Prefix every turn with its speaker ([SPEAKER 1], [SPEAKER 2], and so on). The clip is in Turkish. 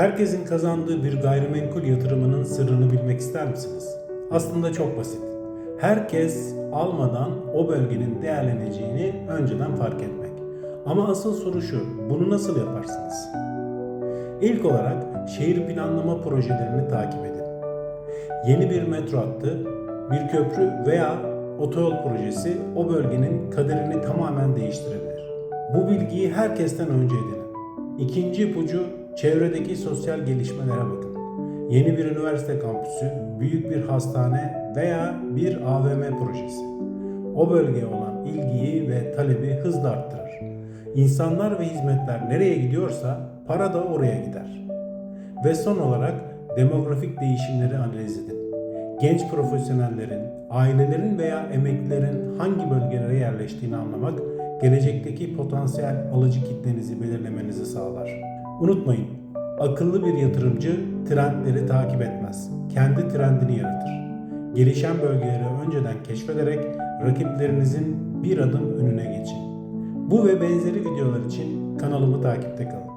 [SPEAKER 1] Herkesin kazandığı bir gayrimenkul yatırımının sırrını bilmek ister misiniz? Aslında çok basit. Herkes almadan o bölgenin değerleneceğini önceden fark etmek. Ama asıl soru şu, bunu nasıl yaparsınız? İlk olarak şehir planlama projelerini takip edin. Yeni bir metro hattı, bir köprü veya otoyol projesi o bölgenin kaderini tamamen değiştirebilir. Bu bilgiyi herkesten önce edinin. İkinci ipucu çevredeki sosyal gelişmelere bakın. Yeni bir üniversite kampüsü, büyük bir hastane veya bir AVM projesi. O bölgeye olan ilgiyi ve talebi hızla arttırır. İnsanlar ve hizmetler nereye gidiyorsa para da oraya gider. Ve son olarak demografik değişimleri analiz edin. Genç profesyonellerin, ailelerin veya emeklilerin hangi bölgelere yerleştiğini anlamak, gelecekteki potansiyel alıcı kitlenizi belirlemenizi sağlar. Unutmayın, akıllı bir yatırımcı trendleri takip etmez. Kendi trendini yaratır. Gelişen bölgeleri önceden keşfederek rakiplerinizin bir adım önüne geçin. Bu ve benzeri videolar için kanalımı takipte kalın.